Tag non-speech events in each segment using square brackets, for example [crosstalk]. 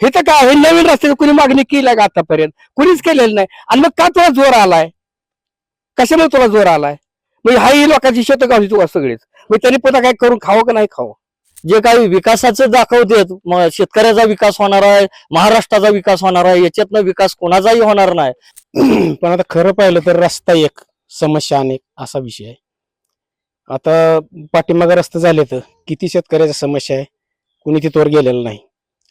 हे तर काय हे नवीन रस्त्याची कुणी मागणी केली का आतापर्यंत? कुणीच केलेलं नाही. आणि मग का तुला जोर आलाय? कशामुळे तुला जोर आलाय? म्हणजे हा ही लोकांची शेत गावची तुला सगळीच. मग त्यांनी पुन्हा काय करून खावं का नाही खावं? जे काही विकासाचं दाखवतेत मग शेतकऱ्याचा विकास होणार आहे महाराष्ट्राचा विकास होणार आहे याच्यातनं विकास कोणाचाही होणार नाही. [clears throat] पण आता खरं पाहिलं तर रस्ता एक समस्या अनेक असा विषय आहे. आता पाठीमागे रस्ते झाले तर किती शेतकऱ्याच्या समस्या आहे? कुणी तिथवर गेलेलं नाही.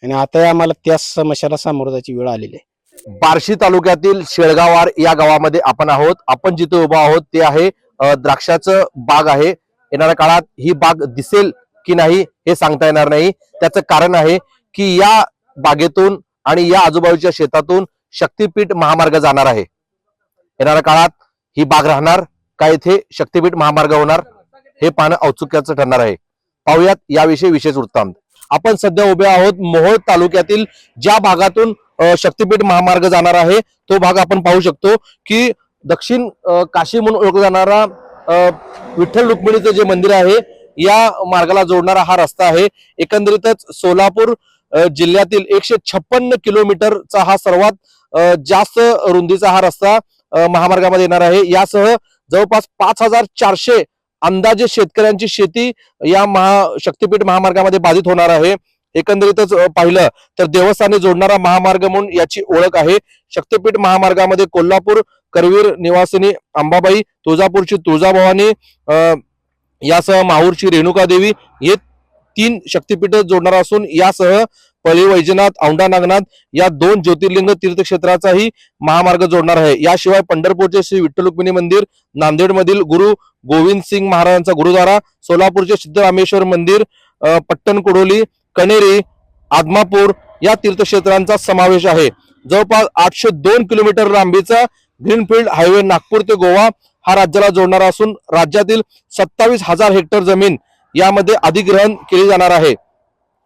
आणि आता आम्हाला त्या समस्याला सामोरं जायची वेळ आलेली आहे. बार्शी तालुक्यातील शेळगावार या गावामध्ये आपण आहोत. आपण जिथे उभा आहोत ते आहे द्राक्षाचं बाग आहे. येणाऱ्या काळात ही बाग दिसेल की नाही हे सांगता येणार नाही. त्याचं कारण आहे की या बागेतून आणि या आजूबाजूच्या शेतातून शक्तीपीठ महामार्ग जाणार आहे. येणाऱ्या काळात ही बाग राहणार का इथे शक्तीपीठ महामार्ग होणार हे पाहणं औत्सुक्याचं ठरणार आहे. पाहुयात याविषयी विशेष वृत्तांत. आपण सध्या उभे आहोत मोहोळ तालुक्यातील ज्या भागातून शक्तीपीठ महामार्ग जाणार आहे तो भाग आपण पाहू शकतो की दक्षिण काशी म्हणून ओळखला जाणारा विठ्ठल रुक्मिणीचं जे मंदिर आहे या मार्गाला जोडणारा हा रस्ता आहे. एकंदरीतच सोलापूर जिल्ह्यातील एकशे छप्पन्न किलोमीटरचा हा सर्वात जास्त रुंदीचा हा रस्ता महामार्गामध्ये येणार आहे. यासह जवळपास पाच हजार चारशे अंदाजे शेतकऱ्यांची शेती या महा शक्तीपीठ महामार्गामध्ये बाधित होणार आहे. एकंदरीतच पाहिलं तर देवस्थानी जोडणारा महामार्ग म्हणून याची ओळख आहे. शक्तीपीठ महामार्गामध्ये कोल्हापूर करवीर निवासिनी अंबाबाई तुळजापूरची तुळजाभवानी यासह माहूरची रेणुका देवी हे तीन शक्तीपीठ जोडणार असून यासह पळी वैजनाथ औंढा नागनाथ या दोन ज्योतिर्लिंग तीर्थक्षेत्राचाही महामार्ग जोडणार आहे. याशिवाय पंढरपूरचे श्री विठ्ठल रुक्मिणी मंदिर नांदेडमधील गुरु गोविंद सिंग महाराजांचा गुरुद्वारा सोलापूरचे सिद्धरामेश्वर मंदिर अ, पट्टण कुडोली कणेरी आदमापूर या तीर्थक्षेत्रांचा समावेश आहे. जवळपास आठशे दोन किलोमीटर लांबीचा ग्रीनफील्ड हायवे नागपूर ते गोवा हा राज्याला जोडणारा असून राज्यातील सत्तावीस हजार हेक्टर जमीन यामध्ये अधिग्रहण केली जाणार आहे.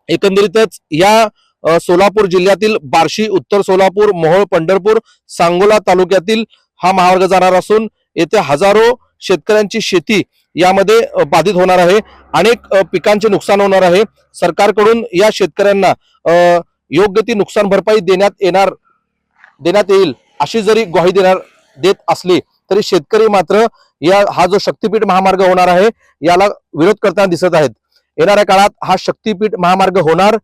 एकंदरीतच या सोलापूर जिल्ह्यातील बार्शी उत्तर सोलापूर मोहोळ पंढरपूर सांगोला तालुक्यातील हा महामार्ग जाणार असून येथे हजारो शेतकऱ्यांची शेती यामध्ये बाधित होणार आहे. अनेक पिकांचे नुकसान होणार आहे. सरकारकडून या शेतकऱ्यांना योग्य ती नुकसान भरपाई देण्यात येणार देण्यात येईल अशी जरी ग्वाही देणार देत असली तरी शेतकरी मात्र या हा जो शक्तीपीठ महामार्ग होणार आहे याला विरोध करताना दिसत आहेत. येणाऱ्या काळात हा शक्तीपीठ महामार्ग होणार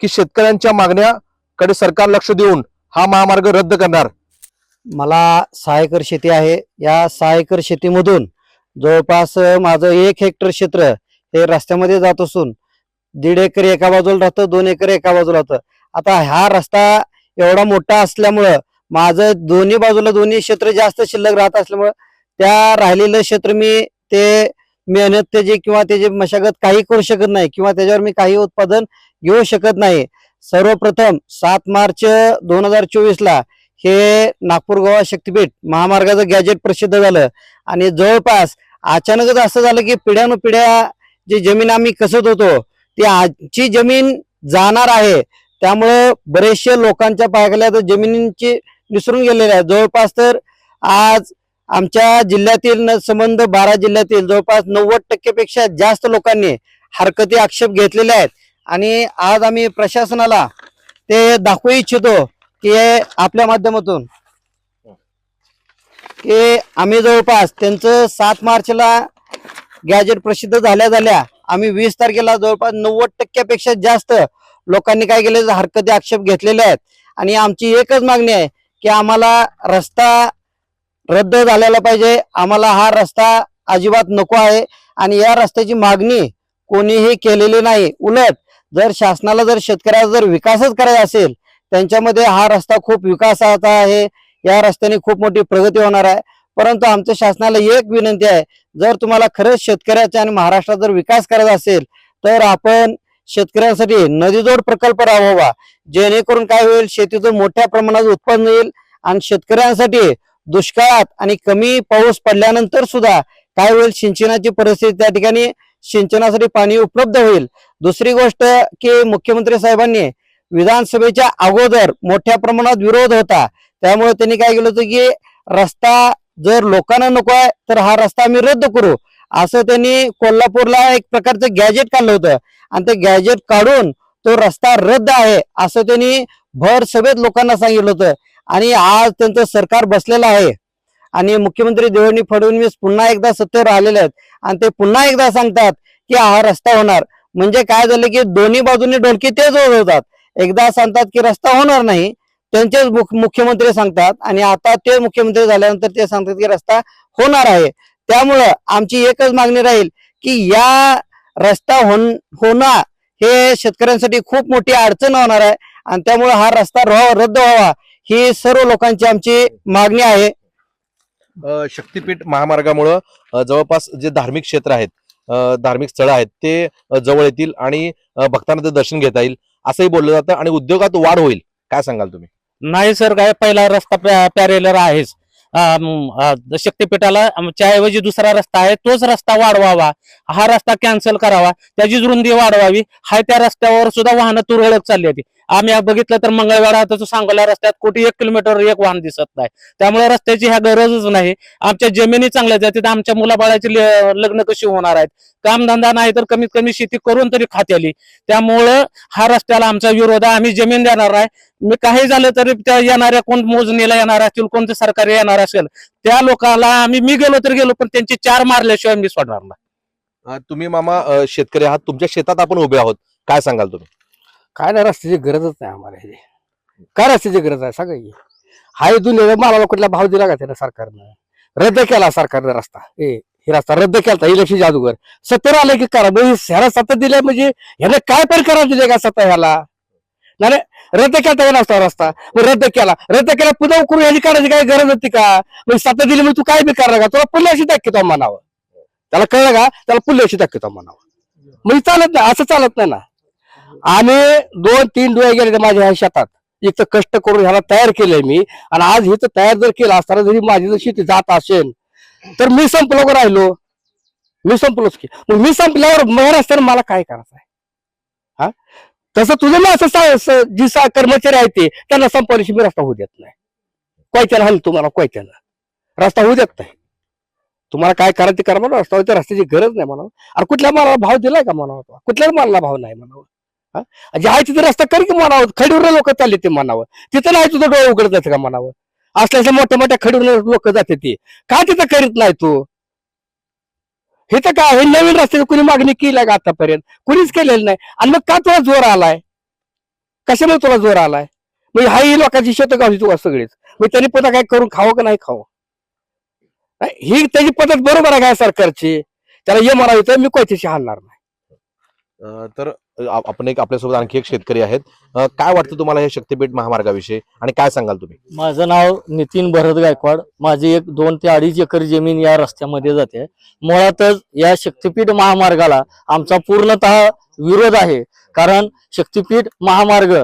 की शेतकऱ्यांच्या मागण्याकडे सरकार लक्ष देऊन हा महामार्ग रद्द करणार. मला सहा एकर शेती आहे. या सहा एकर शेतीमधून जवळपास माझं एक हेक्टर क्षेत्र हे रस्त्यामध्ये जात असून दीड एकर एका बाजूला राहतं दोन एकर एका बाजूला राहतं आता हा रस्ता एवढा मोठा असल्यामुळं माझं दोन्ही बाजूला दोन्ही क्षेत्र जास्त शिल्लक राहत असल्यामुळं त्या राहिलेलं क्षेत्र मी ते मेहनत त्याची किंवा त्याची मशागत काही करू शकत नाही किंवा त्याच्यावर मी काही उत्पादन घेऊ शकत नाही. सर्वप्रथम सात मार्च दोन हजार चोवीसला हे नागपूर गोवा शक्तीपीठ महामार्गाचं गॅजेट प्रसिद्ध झालं. आणि जवळपास अचानकच असं झालं की पिढ्यानुपिढ्या जी जमीन आम्ही कसत होतो ती आजची जमीन जाणार आहे. त्यामुळं बरेचसे लोकांच्या पायाखाल्या तर जमिनींची निसरून गेलेल्या आहेत. जवळपास तर आज आमच्या जिल्ह्यातील न संबंध बारा जिल्ह्यातील जवळपास नव्वद टक्केपेक्षा जास्त लोकांनी हरकती आक्षेप घेतलेले आहेत. आणि आज आम्ही प्रशासनाला ते दाखवू इच्छितो की आपल्या माध्यमातून. की आम्ही जवळपास त्यांचं सात मार्चला गॅजेट प्रसिद्ध झाल्या झाल्या आम्ही वीस तारखेला जवळपास नव्वद टक्क्यापेक्षा जास्त लोकांनी काय केले? हरकती आक्षेप घेतलेले आहेत. आणि आमची एकच मागणी आहे की आम्हाला रस्ता रद्द झालेला पाहिजे. आम्हाला हा रस्ता अजिबात नको आहे. आणि या रस्त्याची मागणी कोणीही केलेली नाही. उलट जर शासनाला जर शेतकऱ्याचा जर विकासच करायचा असेल त्यांच्यामध्ये हा रस्ता खूप विकासाचा आहे. या रस्त्याने खूप मोठी प्रगती होणार आहे. परंतु आमच्या शासनाला एक विनंती आहे. जर तुम्हाला खरंच शेतकऱ्याचा आणि महाराष्ट्रात जर विकास करायचा असेल तर आपण शेतकऱ्यांसाठी नदीजोड प्रकल्प राबवा. जेणेकरून काय होईल शेतीचं मोठ्या प्रमाणात उत्पन्न होईल आणि शेतकऱ्यांसाठी दुष्काळात आणि कमी पाऊस पडल्यानंतर सुद्धा काय होईल सिंचनाची परिस्थिती त्या ठिकाणी सिंचनासाठी पाणी उपलब्ध होईल. दुसरी गोष्ट की मुख्यमंत्री साहेबांनी विधानसभेच्या अगोदर मोठ्या प्रमाणात विरोध होता. त्यामुळे त्यांनी काय केलं होतं की रस्ता जर लोकांना नको आहे तर हा रस्ता आम्ही रद्द करू. असं त्यांनी कोल्हापूरला एक प्रकारचं गॅजेट काढलं होतं. आणि ते गॅजेट काढून तो रस्ता रद्द आहे असं त्यांनी भर सभेत लोकांना सांगितलं होतं. आणि आज त्यांचं सरकार बसलेलं आहे. आणि मुख्यमंत्री देवेंद्र फडणवीस पुन्हा एकदा सत्तेवर आलेले आहेत. आणि ते पुन्हा एकदा सांगतात की हा रस्ता होणार. म्हणजे काय झालं की दोन्ही बाजूने डोलकी तेच होतात एकदा सांगतात की रस्ता होणार नाही त्यांचेच मुख- मुख्यमंत्री सांगतात आणि आता ते मुख्यमंत्री झाल्यानंतर ते सांगतात की रस्ता होणार आहे. त्यामुळं आमची एकच मागणी राहील की या रस्ता होण होणं हे शेतकऱ्यांसाठी खूप मोठी अडचण होणार आहे आणि त्यामुळे हा रस्ता रद्द व्हावा ही सर्व लोकांची आमची मागणी आहे. शक्तीपीठ महामार्गामुळं जवळपास जे धार्मिक क्षेत्र आहेत धार्मिक स्थळं आहेत ते जवळ येतील आणि भक्तांना ते दर्शन घेता येईल. असंही बोललं जातं आणि उद्योगात वाढ होईल. काय सांगाल तुम्ही? नाही सर काय पहिला रस्ता पॅरेलर आहेच. शक्तीपीठाला ऐवजी दुसरा रस्ता आहे तोच रस्ता वाढवावा. हा रस्ता कॅन्सल करावा. त्याची रुंदी वाढवावी. हाय त्या रस्त्यावर सुद्धा वाहनं तुरळक चालली होती आम्ही बघितलं तर मंगळवेढा तर सांगोला रस्त्यात कुठे एक किलोमीटर एक वाहन दिसत नाही. त्यामुळे रस्त्याची ह्या गरजच नाही. आमच्या जमिनी चांगल्या आहेत आमच्या मुलाबाळाची लग्न कशी होणार आहेत? कामधंदा नाही तर कमीत कमी शेती करून तरी खात्याली. त्यामुळं हा रस्त्याला आमचा विरोध आहे. आम्ही जमीन देणार आहे मी काही झालं तरी त्या येणाऱ्या कोण मोजणीला येणार असतील कोणते सरकारी येणार असेल त्या लोकांना आम्ही मी गेलो तर गेलो पण त्यांची चार मारल्याशिवाय मी सोडणार नाही. तुम्ही मामा शेतकरी आहात. तुमच्या शेतात आपण उभे आहोत. काय सांगाल तुम्ही? काय नाही रस्त्याची गरजच नाही आम्हाला हे. काय रस्त्याची गरज आहे? सांगा की. हाय दुनिया मला कुठला भाव दिला का त्यानं सरकारनं? रद्द केला सरकारनं रस्ता. ए हे रस्ता रद्द केला इलेक्शन जादूगर सत्तर आले की करा. म्हणजे ह्याला सत्ता दिल्या म्हणजे ह्याने काय पण करा दिले का सत्ता ह्याला? नाही नाही, रद्द केला का नसता रस्ता? मग रद्द केला. रद्द केला पुन्हा करून ह्याची काढायची काय गरज होती का? मग सत्ता दिली मग तू काय बी करणार का तुला पुन्हा अशी दाखवतो म्हणावं त्याला कळलं का? त्याला पुन्हा अशी दाखवतो म्हणावं म्हणजे चालत नाही असं चालत नाही ना. आम्ही दोन तीन डोळे गेले माझ्या ह्या शेतात. इथं कष्ट करून ह्याला तयार केलंय मी. आणि आज हिथं तयार जर केलं असताना जरी माझी जर शेती जात असेल तर मी संपलो राहिलो. मी संपलोच की. मग मी संपल्यावर महाराष्ट्राने मला काय करायचं आहे? हा? तसं तुझं मी असं स- जी सा कर्मचारी आहेत ते त्यांना संपवल्याशी मी रस्ता होऊ देत नाही. कोयत्याला हल तुम्हाला कोयत्याला. रस्ता होऊ देत नाही. तुम्हाला काय करायचं ते करा म्हणा रस्ता होते रस्त्याची गरज नाही म्हणावं. अरे कुठल्या मालाला भाव दिलाय का म्हणावं? कुठल्याच मालाला भाव नाही म्हणावं? जे आहे तिथे रस्ता कर की म्हणावं खडीवर लोक चालले ते म्हणावं तिथं नाही तुझं डोळे उघडत जाते का म्हणावं असल्याच्या मोठ्या मोठ्या खडीवर लोक जाते ते. का तिथं करीत नाही तू? हे तर काय? हे नवीन रस्त्याची कुणी मागणी केली का आतापर्यंत? कुणीच केलेलं नाही. आणि मग का तुला जोर आलाय? कशामुळे तुला जोर आलाय? म्हणजे हाही लोकांची शेत गावची तुला सगळीच. मग त्यांनी पुन्हा काय करून खावं का नाही खावं? नाही, ही त्याची पद्धत बरोबर आहे काय सरकारची? त्याला ये म्हणावं तर मी कोयत्याशी हालणार नाही. तर आप- आपण एक आपल्यासोबत आणखी एक शेतकरी आहेत. काय वाटतं तुम्हाला हे शक्तीपीठ महामार्गाविषयी आणि काय सांगाल तुम्ही? माझं नाव नितीन भरत गायकवाड. माझी एक दोन ते अडीच एकर जमीन या रस्त्यामध्ये जाते. मुळातच या शक्तीपीठ महामार्गाला आमचा पूर्णतः विरोध आहे. कारण शक्तीपीठ महामार्ग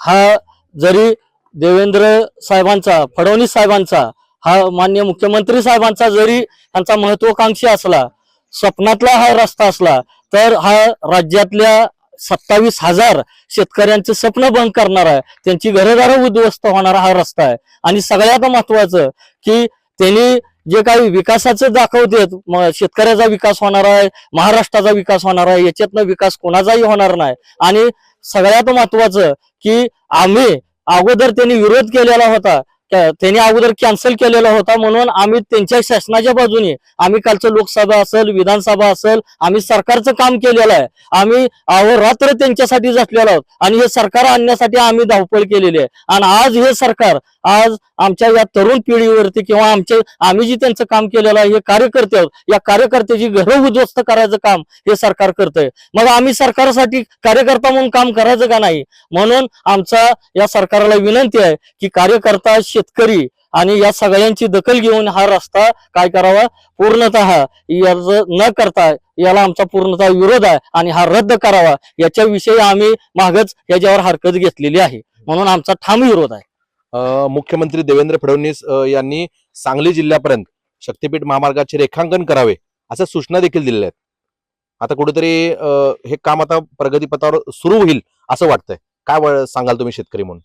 हा जरी देवेंद्र साहेबांचा फडणवीस साहेबांचा हा मान्य मुख्यमंत्री साहेबांचा जरी त्यांचा महत्वाकांक्षी असला स्वप्नातला हा रस्ता असला तर हा राज्यातल्या सत्तावीस हजार शेतकऱ्यांचं स्वप्न भंग करणार आहे. त्यांची घरदारं उद्ध्वस्त होणारा हा रस्ता आहे. आणि सगळ्यात महत्वाचं की त्यांनी जे काही विकासाचं दाखवतेत शेतकऱ्याचा विकास होणार आहे महाराष्ट्राचा विकास होणार आहे याच्यातनं विकास कोणाचाही होणार नाही. आणि सगळ्यात महत्वाचं की आम्ही अगोदर त्यांनी विरोध केलेला होता. त्यांनी अगोदर कॅन्सल केलेला होता म्हणून आम्ही त्यांच्या शासनाच्या बाजूने आम्ही कालचं लोकसभा असेल विधानसभा असेल आम्ही सरकारचं काम केलेलं आहे. आम्ही अहोरात्र त्यांच्यासाठी झटलेलो आहोत आणि हे सरकार आणण्यासाठी आम्ही धावपळ केलेली आहे. आणि आज हे सरकार आज आमच्या या तरुण पिढीवरती किंवा आमचे आम्ही जे त्यांचं काम केलेलं आहे हे कार्यकर्ते आहोत या कार्यकर्त्याची घरं उद्ध्वस्त करायचं काम हे सरकार करतंय. मग आम्ही सरकारसाठी कार्यकर्ता म्हणून काम करायचं का नाही? म्हणून आमचा या सरकारला विनंती आहे की कार्यकर्ता शेतकरी आणि या सगळ्यांची दखल घेऊन हा रस्ता काय करावा? पूर्णतः याचं न करता याला आमचा पूर्णतः विरोध आहे आणि हा रद्द करावा याच्याविषयी आम्ही मागच याच्यावर हरकत घेतलेली आहे. म्हणून आमचा ठाम विरोध आहे. मुख्यमंत्री देवेंद्र फडणवीस यांनी सांगली जिल्ह्यापर्यंत शक्तीपीठ महामार्गाचे रेखांकन करावे अशा सूचना देखील दिलेल्या आहेत. आता कुठेतरी हे काम आता प्रगतीपथावर सुरू होईल असं वाटतंय. काय सांगाल तुम्ही शेतकरी म्हणून?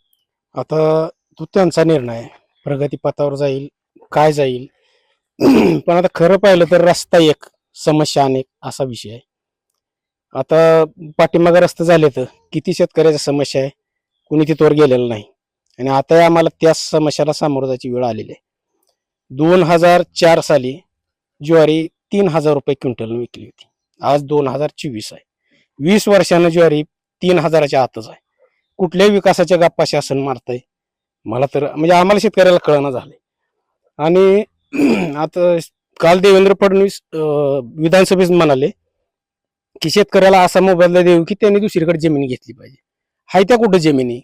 आता तो त्यांचा निर्णय आहे. प्रगतीपथावर जाईल काय जाईल. [clears throat] पण आता खरं पाहिलं तर रस्ता एक समस्या अनेक असा विषय आहे. आता पाठीमागे रस्ते झाले तर किती शेतकऱ्याच्या समस्या आहे कुणी तिथवर गेलेलं नाही. आणि आता आम्हाला त्या समस्याला सामोरं जायची वेळ आलेली आहे. दोन हजार चार साली ज्वारी तीन हजार रुपये क्विंटल विकली होती. आज दोन हजार चोवीस आहे. वीस वर्षानं ज्वारी तीन हजाराच्या आतच आहे. कुठल्याही विकासाच्या गप्पाशी शासन मारतंय मला तर म्हणजे आम्हाला शेतकऱ्याला कळणं झालंय. आणि [clears throat] आता काल देवेंद्र फडणवीस विधानसभेत म्हणाले की शेतकऱ्याला असा मोबदला देऊ की त्यांनी दुसरीकडे जमीन घेतली पाहिजे. हाय त्या कुठं जमिनी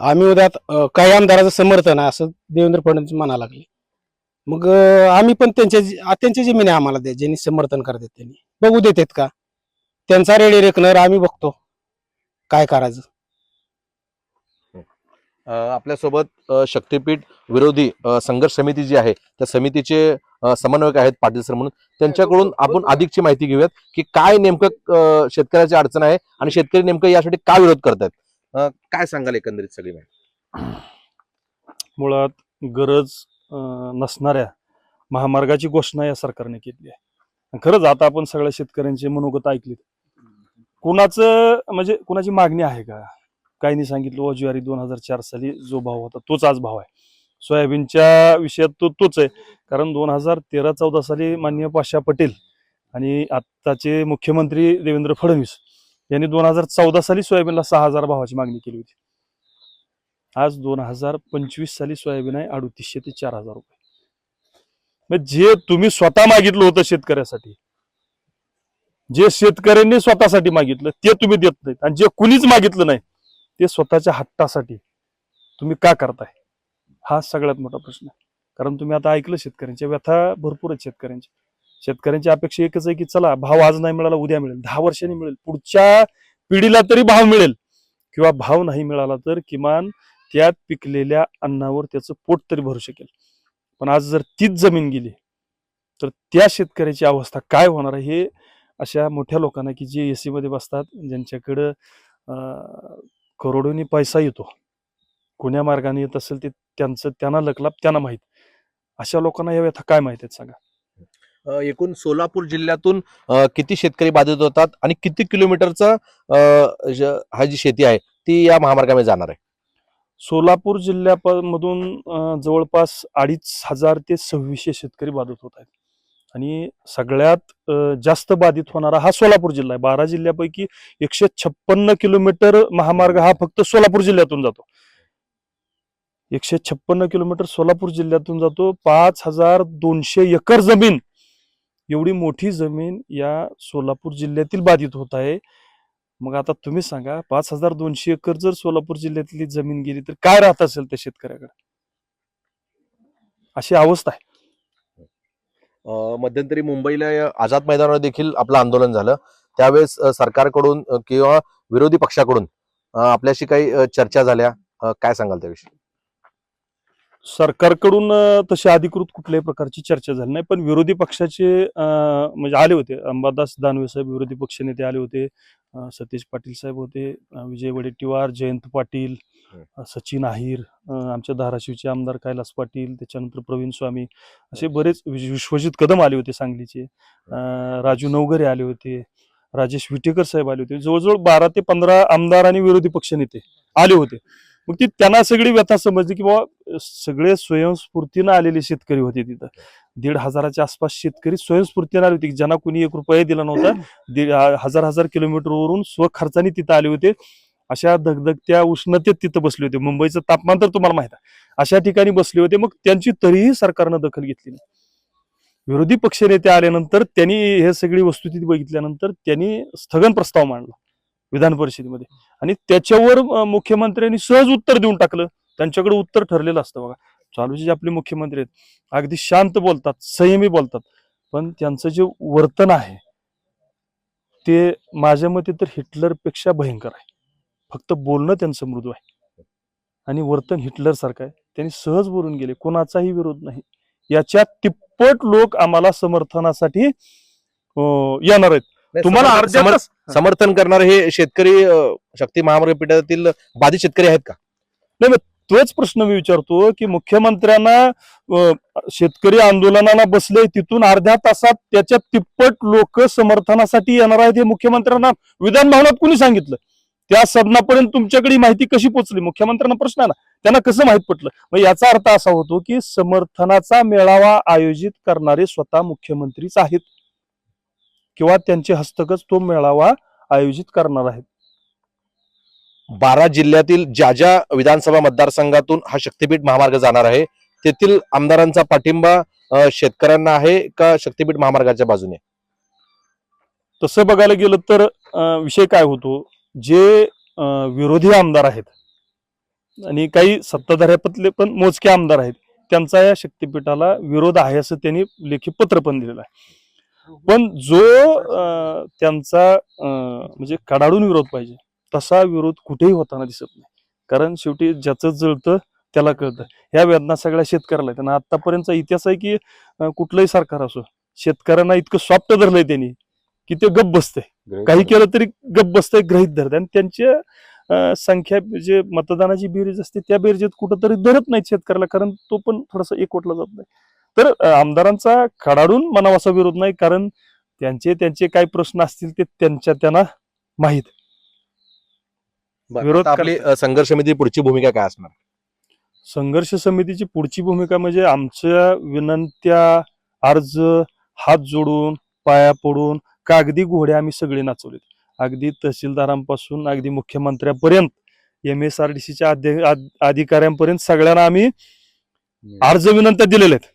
आम्ही उद्यात काही आमदाराचं समर्थन आहे असं देवेंद्र फडणवीस म्हणा लागले. मग आम्ही पण त्यांच्या त्यांच्या जमीन त्यांच्या जमिनी आम्हाला द्या ज्यांनी समर्थन करतात त्यांनी. बघू देतात का? त्यांचा रेडी रेकनर आम्ही बघतो. काय करायचं? आपल्यासोबत शक्तीपीठ विरोधी संघर्ष समिती जी आहे त्या समितीचे समन्वयक आहेत पाटील सर म्हणून. त्यांच्याकडून आपण अधिकची माहिती घेऊयात की काय नेमकं शेतकऱ्याची अडचण आहे आणि शेतकरी नेमकं यासाठी का विरोध करतायत? अ, काय सांगाल एकंदरीत सगळी माहिती? मुळात गरज नसणाऱ्या महामार्गाची घोषणा या सरकारने केली आहे. खरंच आता आपण सगळ्या शेतकऱ्यांचे मनोगत ऐकलीत. कुणाचं म्हणजे कुणाची मागणी आहे का? काहींनी सांगितलं "व ज्वारी दोन हजार चार साली जो भाव होता तोच आज भाव आहे. सोयाबीनच्या विषयात तो तोच आहे. कारण दोन हजार तेरा चौदा साली माननीय पाशा पटेल आणि आत्ताचे मुख्यमंत्री देवेंद्र फडणवीस यांनी दोन हजार चौदा साली सोयाबीनला सहा हजार भावाची मागणी केली होती. आज दोन हजार पंचवीस साली सोयाबीन आहे अडुतीसशे ते चार हजार रुपये. मग जे तुम्ही स्वतः मागितलं होतं शेतकऱ्यासाठी जे शेतकऱ्यांनी स्वतःसाठी मागितलं ते तुम्ही देत नाहीत आणि जे कुणीच मागितलं नाही ते स्वतःच्या हट्टासाठी. तुम्ही का करताय? हा सगळ्यात मोठा प्रश्न आहे. कारण तुम्ही आता ऐकलं शेतकऱ्यांच्या व्यथा भरपूर आहेत शेतकऱ्यांच्या. शेतकऱ्यांची अपेक्षा एकच आहे की चला भाव आज नाही मिळाला उद्या मिळेल. दहा वर्षांनी मिळेल. पुढच्या पिढीला तरी भाव मिळेल. किंवा भाव नाही मिळाला तर किमान त्यात पिकलेल्या अन्नावर त्याचं पोट तरी भरू शकेल. पण आज जर तीच जमीन गेली तर त्या शेतकऱ्याची अवस्था काय होणार आहे हे अशा मोठ्या लोकांना की जे एसीमध्ये बसतात ज्यांच्याकडं करोडोनी पैसा येतो. कोण्या मार्गाने येत असेल ते त्यांचं त्यांना लकलाप त्यांना माहीत. अशा लोकांना या व्यथा काय माहीत आहेत सांगा? एकूण सोलापूर जिल्ह्यातून किती शेतकरी बाधित होतात आणि किती किलोमीटरचा हा जी शेती आहे ती या महामार्गामध्ये जाणार आहे? सोलापूर जिल्ह्यामधून जवळपास अडीच हजार ते सव्वीसशे शेतकरी बाधित होत आहेत. आणि सगळ्यात जास्त बाधित होणारा हा सोलापूर जिल्हा आहे. बारा जिल्ह्यापैकी एकशे छप्पन्न किलोमीटर महामार्ग हा फक्त सोलापूर जिल्ह्यातून जातो. एकशे छप्पन्न किलोमीटर सोलापूर जिल्ह्यातून जातो. पाच हजार दोनशे एकर जमीन एवढी मोठी जमीन या सोलापूर जिल्ह्यातील बाधित होत आहे. मग आता तुम्ही सांगा पाच हजार दोनशे एकर जर सोलापूर जिल्ह्यातली जमीन गेली तर काय राहत असेल त्या शेतकऱ्याकडे? अशी अवस्था आहे. मध्यंतरी मुंबईला आझाद मैदानावर देखील आपलं आंदोलन झालं. त्यावेळेस सरकारकडून किंवा विरोधी पक्षाकडून आपल्याशी काही चर्चा झाल्या. काय सांगाल त्याविषयी? सरकारकडून तशी अधिकृत कुठल्याही प्रकारची चर्चा झाली नाही. पण विरोधी पक्षाचे म्हणजे आले होते. अंबादास दानवे साहेब विरोधी पक्षनेते आले होते. सतीश पाटील साहेब होते विजय वडेट्टीवार जयंत पाटील सचिन आहिर आमच्या धाराशिवचे आमदार कैलास पाटील त्याच्यानंतर प्रवीण स्वामी असे बरेच विश- विश्वजित कदम आले होते सांगलीचे. राजू नवघरे आले होते राजेश विटेकर साहेब आले होते. जवळजवळ बारा ते पंधरा आमदार आणि विरोधी पक्षनेते आले होते. मग ती त्यांना सगळी व्यथा समजली की बाबा सगळे स्वयंस्फूर्तीनं आलेले शेतकरी होते तिथं. दीड हजाराच्या आसपास शेतकरी स्वयंस्फूर्तीनं आले होते ज्यांना कोणी एक रुपया दिला नव्हता. [coughs] हजार हजार किलोमीटरवरून स्वखर्चाने तिथं आले होते. अशा धगधगत्या उष्णतेत तिथं बसले होते. मुंबईचं तापमान तर तुम्हाला माहीत आहे. अशा ठिकाणी बसले होते. मग त्यांची तरीही सरकारनं दखल घेतली नाही. विरोधी पक्षनेते आल्यानंतर त्यांनी हे सगळी वस्तुस्थिती बघितल्यानंतर त्यांनी स्थगन प्रस्ताव मांडला विधान परिषदेमध्ये. आणि त्याच्यावर मुख्यमंत्र्यांनी सहज उत्तर देऊन टाकलं. त्यांच्याकडे उत्तर ठरलेलं असतं बघा. चालूचे जे आपले मुख्यमंत्री आहेत अगदी शांत बोलतात संयमी बोलतात. पण त्यांचं जे वर्तन आहे ते माझ्या मते तर हिटलरपेक्षा भयंकर आहे. फक्त बोलणं त्यांचं मृदू आहे. आणि वर्तन हिटलर सारखं आहे. त्यांनी सहज बोलून गेले. कोणाचाही विरोध नाही. याच्या तिप्पट लोक आम्हाला समर्थनासाठी येणार आहेत. तुम्हाला समर- समर्थन करणारे हे शेतकरी शक्ती महामार्ग पीठातील बाधित शेतकरी आहेत का? तोच प्रश्न मी विचारतो की मुख्यमंत्र्यांना शेतकरी आंदोलनाला बसले तिथून अर्ध्या तासात त्याच्या तिप्पट लोक समर्थनासाठी येणार आहेत हे मुख्यमंत्र्यांना विधान भवनात कुणी सांगितलं? त्या सदनापर्यंत तुमच्याकडे माहिती कशी पोहोचली? मुख्यमंत्र्यांना प्रश्न आहे ना. त्यांना कसं माहीत पटलं? मग याचा अर्थ असा होतो की समर्थनाचा मेळावा आयोजित करणारे स्वतः मुख्यमंत्रीच आहेत. किंवा त्यांचे हस्तकच तो मेळावा आयोजित करणार आहेत. बारा जिल्ह्यातील ज्या ज्या विधानसभा मतदारसंघातून हा शक्तीपीठ महामार्ग जाणार आहे तेथील आमदारांचा पाठिंबा शेतकऱ्यांना आहे का शक्तीपीठ महामार्गाच्या बाजूने? तसं बघायला गेलं तर विषय काय होतो जे विरोधी आमदार आहेत आणि काही सत्ताधाऱ्यापतले पण मोजके आमदार आहेत त्यांचा या शक्तीपीठाला विरोध आहे असं त्यांनी लेखी पत्र पण दिलेलं आहे. पण जो अं, त्यांचा अं, म्हणजे कडाडून विरोध पाहिजे तसा विरोध कुठेही होताना दिसत नाही. कारण शेवटी ज्याचं जळतं त्याला कळतं. ह्या वेदना सगळ्या शेतकऱ्याला आहेत. आणि आतापर्यंतचा इतिहास आहे की कुठलंही सरकार असो शेतकऱ्यांना इतकं सॉफ्ट धरलंय त्यांनी की ते गप बसतंय. काही केलं तरी गप बसतंय ग्रहित धरत आणि त्यांच्या संख्या जे मतदानाची बेरीज असते त्या बेरजेत कुठंतरी धरत नाहीत शेतकऱ्याला कारण तो पण थोडासा एकवटला जात नाही. तर आमदारांचा खडाडून मनावासा विरोध नाही कारण त्यांचे त्यांचे काय प्रश्न असतील ते त्यांच्या त्यांना माहीत. विरोध आपली करतात. संघर्ष समिती पुढची भूमिका काय असणार? संघर्ष समितीची पुढची भूमिका म्हणजे आमच्या विनंत्या अर्ज हात जोडून पाया पडून कागदी घोडे आम्ही सगळे नाचवलेत. अगदी तहसीलदारांपासून अगदी मुख्यमंत्र्यापर्यंत एम एस आर डी सीच्या अधिकाऱ्यांपर्यंत सगळ्यांना आम्ही अर्ज विनंत्या दिलेल्या आहेत.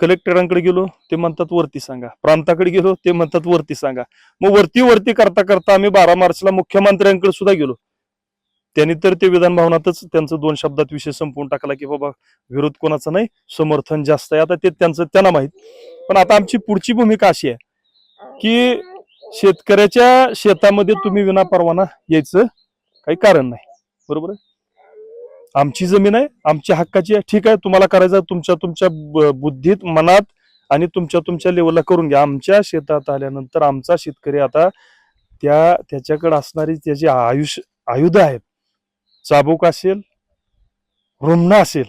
कलेक्टरांकडे गेलो ते म्हणतात वरती सांगा. प्रांताकडे गेलो ते म्हणतात वरती सांगा. मग वरती वरती करता करता आम्ही बारा मार्चला मुख्यमंत्र्यांकडे सुद्धा गेलो. त्यांनी तर ते विधानभवनातच त्यांचं दोन शब्दात विषय संपवून टाकला की बाबा विरोध कोणाचा नाही समर्थन जास्त आहे. आता ते त्यांचं त्यांना माहीत. पण आता आमची पुढची भूमिका अशी आहे की शेतकऱ्याच्या शेतामध्ये तुम्ही विना परवाना यायचं काही कारण नाही. बरोबर आहे? आमची जमीन आहे आमच्या हक्काची आहे. ठीक आहे तुम्हाला करायचं आहे तुमच्या तुमच्या ब- बुद्धीत मनात आणि तुमच्या तुमच्या लेवलला करून घ्या. आमच्या शेतात आल्यानंतर आमचा शेतकरी आता त्या त्याच्याकडे असणारी त्याची आयुष्य आयुध आहेत. चाबूक असेल रुमणा असेल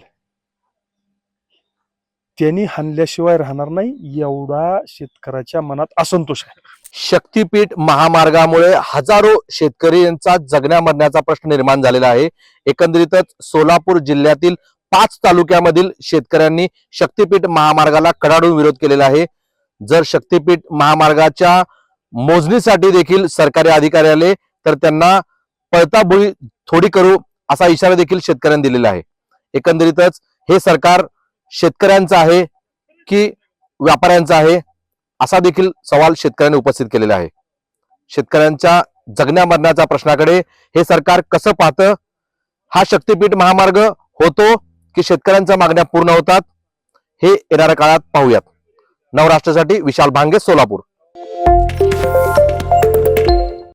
त्यांनी हानल्याशिवाय राहणार नाही एवढा शेतकऱ्याच्या मनात असंतोष आहे. शक्तीपीठ महामार्गामुळे हजारो शेतकऱ्यांचा जगण्या मरण्याचा प्रश्न निर्माण झालेला आहे. एकंदरीतच सोलापूर जिल्ह्यातील पाच तालुक्यामधील शेतकऱ्यांनी शक्तीपीठ महामार्गाला कडाडून विरोध केलेला आहे. जर शक्तीपीठ महामार्गाच्या मोजणीसाठी देखील सरकारी अधिकारी आले तर त्यांना पळताबुळी थोडी करू असा इशारा देखील शेतकऱ्यांनी दिलेला आहे. एकंदरीतच हे सरकार शेतकऱ्यांचं आहे की व्यापाऱ्यांचं आहे असा देखील सवाल शेतकऱ्यांनी उपस्थित केलेला आहे. शेतकऱ्यांच्या जगण्या मरण्याच्या प्रश्नाकडे हे सरकार कसं पाहतं? हा शक्तीपीठ महामार्ग होतो की शेतकऱ्यांच्या मागण्या पूर्ण होतात? हे येणाऱ्या काळात पाहूयात. नवराष्ट्रासाठी विशाल भांगे सोलापूर.